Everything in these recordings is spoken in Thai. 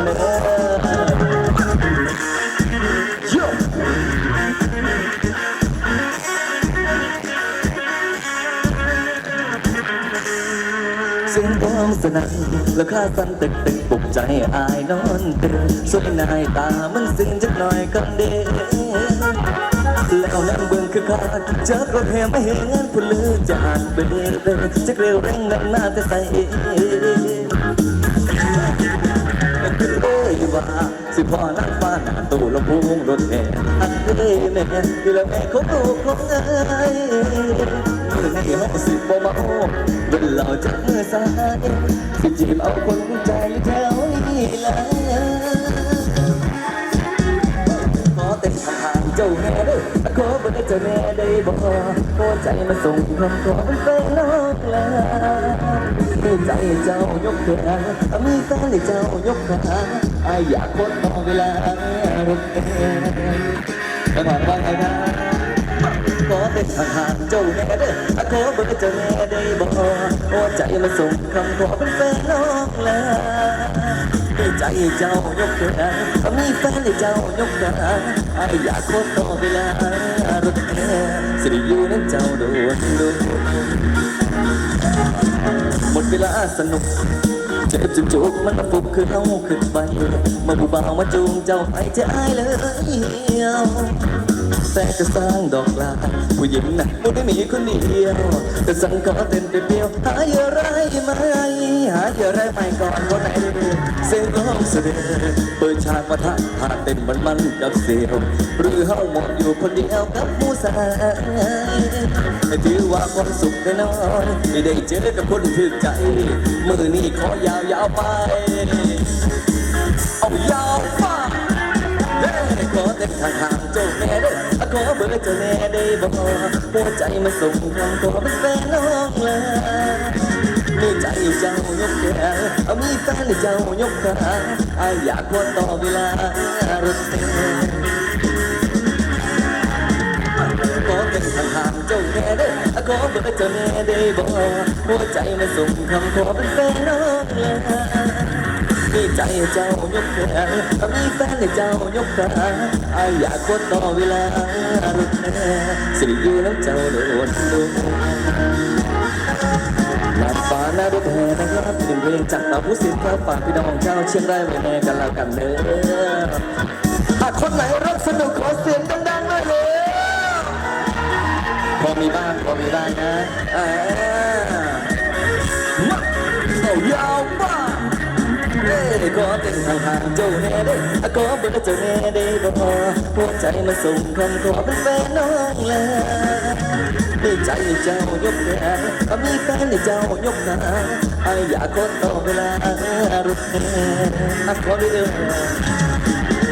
ันเด้อสียงความสนั่นแล้วข้าสั่นตึกตึกปลุกใจอายนอนตื่นสวยนายตามันซึ้งจักหน่อยกันเด้แล้วนั่งเบิ่งคือขาดเจอก็แค่ไม่เห็นผู้ลือจานเบิ่งเบิ่งจะเกลียวเร่งนั่งหน้าแต่ใส่ ว่า สิพอรักฟ้าหนาตู้ลำโพงรถแห่อันเอ้ยแม่คือแล้วแม่ของลูกของเอ้ยมือให้ห้องสิบบ่มาโอ้เป็นเหล่าจากมือสายสิจีบเอาคนใจแถวนี้แล้ว เต็มทางเจ้าแม่ได้ขอเบอร์เจ้าแม่ได้บอกขอใจมาส่งคำขอเป็นแฟนนองแล้วใจเจ้ายกขนมีแฟนให้เจ้ายกขาอายอยากคนต่อเวลารถแห่จังหวะว่าไงนะขอเต็มทางเจ้าแม่เด้อขอเบอร์เจ้าแม่ได้บอกขอใจมาส่งคำขอเป็นแฟนนองแล้ว ใจเจ้ายกเกินมีแฟนให้เจ้ายกขาไอ้อยากคบต่อเวลารถแห่สิได้อยู่นั้นเจ้าโดนโดนหมดเวลาสนุกเจ็บจุกจุกมันปุกคือเอาขึ้นไปมาบูบ่าวมาจูงเจ้าไปจะอายเลย แต่ก็สร้างดอกลาผู้หญิงนะไม่ได้มีคนเดียวแต่สังขอเต้นไปเปรี้ยวหาเยอะไรไหมหาเยอะไรไปก่อนคนไหนเสียงร้องเสด็จเปิดฉากมาทักผ่านเต้นมันมันกับเสียวหรือเฮาหมดอยู่คนเดียวกับผู้สาวให้ถือว่าความสุขได้น้อยที่ได้เจอกับคนถึกใจมือนี้ขอยาวยาวไปเอายาวฟ้าเด้ ขอเต็มทางทางเจ้าแม่เด้อขอเบอร์เจ้าแม่ได้บอกหัวใจมาส่งคำขอเป็นแฟนน้องเลยมีใจเจ้ายกแขนเอามีแฟนเจ้ายกขาอายอยากควรต่อเวลารถเต้นขอเป็นทางทางเจ้าแม่เด้อขอเบอร์เจ้าแม่ได้บอกหัวใจมาส่งคำขอเป็นแฟนน้องเลย ใจเจ้ายกแขนมีแฟนให้เจ้ายกขาอายอยากควดต่อเวลารถแห่สิได้อยู่น้ำเจ้าโดนโดนหลับฟ้าหน้ารถแห่นะครับหนึ่งเพลงจากตาผู้สิทธิ์ครับฝากพี่น้องเจ้าเชียงรายไว้แน่กันแล้วกันเด้อหากคนไหนรักสนุกขอเสียงดังๆหน่อยเลยพอมีบ้างพอมีบ้างนะ เป็นทางทางเจ้าแน่เด้อขอเบอร์เจ้าแน่ได้บ่พอหัวใจมาส่งคำขอเป็นแฟนน้องแล้วมีใจเจ้ายกแขนมีแฟนเจ้ายกขาไออยากขอต่อเวลารถแห่อะขอเด้อ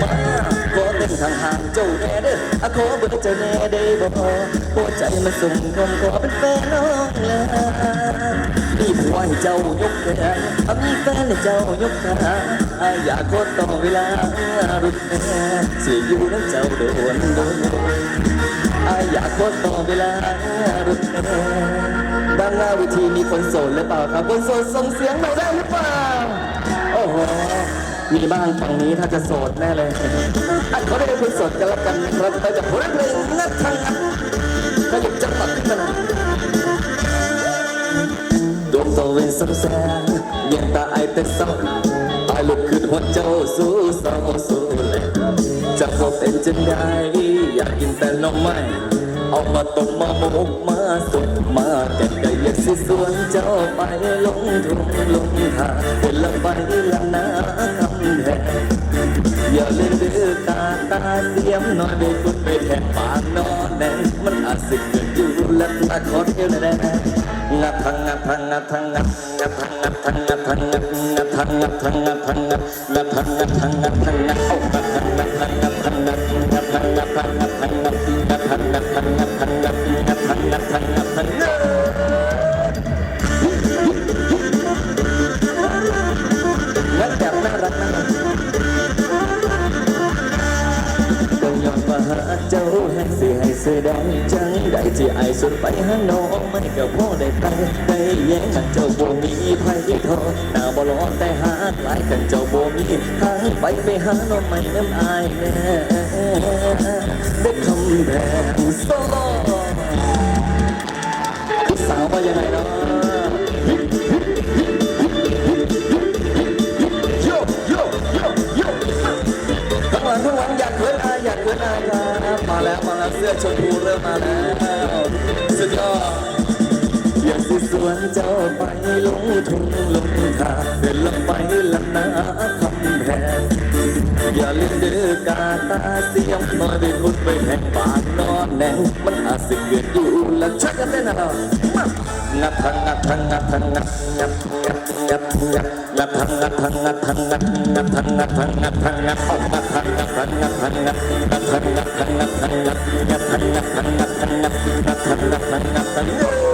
มาขอเต้นทางห่างเจ้าแน่เด้อขอเบอร์เจ้าแน่ได้บ่พอหัวใจมาส่งคำขอเป็นแฟนน้องแล้ว มีผัวให้เจ้ายกแขนอมีแฟนให้เจ้ายกขาอยากขอต่อเวลารุดแน่สิอยู่น้ำเจ้าโดนโดนอยอยากขอต่อเวลารุดแน่ด้านหน้าวิธีมีคนโสดหรือเปล่าครับคนโสดส่งเสียงหน่อยได้หรือเปล่าโอ้โหมีบ้างฝั่งนี้ถ้าจะโสดแน่เลยอันเขาได้คนโสดกันแล้วกันครับไปจากผลเพลงนักทางนั้นก็หยิบจังหวะขึ้นมา หน่อยดวงตะเวนสงแสงยังตาไอแต่เศร้าตายลุกขึ้นหัวเจ้าสู้เศร้าสู้เลยจะพบเป็นจังได้อยากกินแต่นมไม้เอามาต้มมาหมกมาสุกมาแกงก็อยากสิสวนเจ้าไปลงทุ่งลงทางเป็นละไปละนาคำแดงอย่าเลยดื้อตาตาเสียมนอยได้คุณไปแทนปากนอนแน่มันอาจสิเกิดอยู่และตาขอเที่ยวแน่ งัดทังงัดทังงัดทังงัดงัดทังงัดทังงัดทังงัดงัดทังงัดทังงัดทังงัดงัดทังงัดทังงัดทังงัดโอ้งัดทังงัดทังงัดทังงัดงัดทังงัดทังงัดทังงัดงัดทังงัดทังงัดทังงัดงัดทังงัดทังงัดทังงัดงัดแบบน่ารัก น่ารักเจ้ายอแห่งให้เสื้อแดงจังได้ที่ไอสุดไปหาน้องไม่ก็พอได้ไปได้แย่งกันเจ้าบ่มีไพ่ทอหน้าบ่ร้อนแต่หาหลายกันเจ้าบ่มีทางไปไปหาน้องไม่น้ำอายแน่ได้คำแพงโซ่สาวว่ายังไงเนาะ แล้วสุดยอดอยากสิสวนเจ้าไปลงทุ่งลงทาเดินลงไปลำนาคำแพงอย่าลืมเดือกาตาเสียมน้อยไปพุดไปแห่งปา neng ngatang ngatang ngatang ngat ngat ngat ngat ngat ngat ngat ngat ngat ngat ngat